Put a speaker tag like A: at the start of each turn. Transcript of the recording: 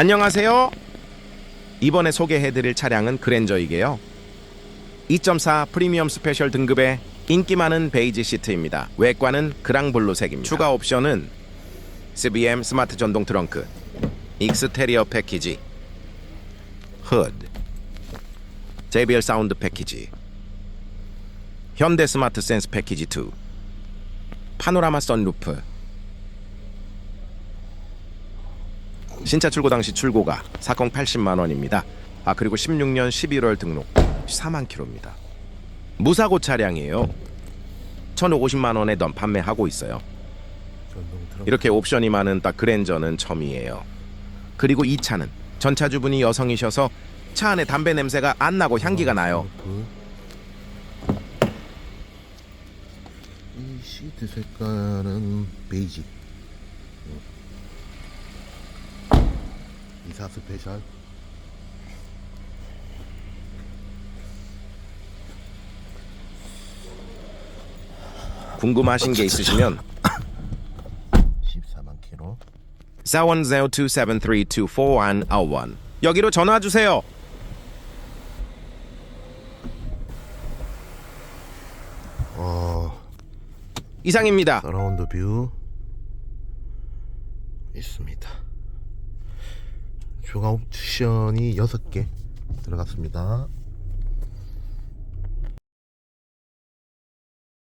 A: 안녕하세요. 이번에 소개해드릴 차량은 그랜저이게요. 2.4 프리미엄 스페셜 등급의 인기 많은 베이지 시트입니다. 외관은 그랑블루색입니다. 추가 옵션은 CBM 스마트 전동 트렁크, 익스테리어 패키지, 흡, JBL 사운드 패키지, 현대 스마트 센스 패키지 2, 파노라마 선루프, 신차 출고 당시 출고가 40 80만 원입니다. 아 그리고 16년 11월 등록 4만 킬로입니다. 무사고 차량이에요. 1,050만 원에 넌 판매하고 있어요. 이렇게 옵션이 많은 딱 그랜저는 처음이에요. 그리고 이 차는 전차주분이 여성이셔서 차 안에 담배 냄새가 안 나고 향기가 나요.
B: 그이 시트 색깔은 베이지 이사 스페셜
A: 궁금하신 게 있으시면
B: 14만 킬로
A: 410-273-2401 여기로 전화 주세요.
B: 어
A: 이상입니다.
B: 서라운드 뷰 있습니다 추가 옵션이 6개 들어갔습니다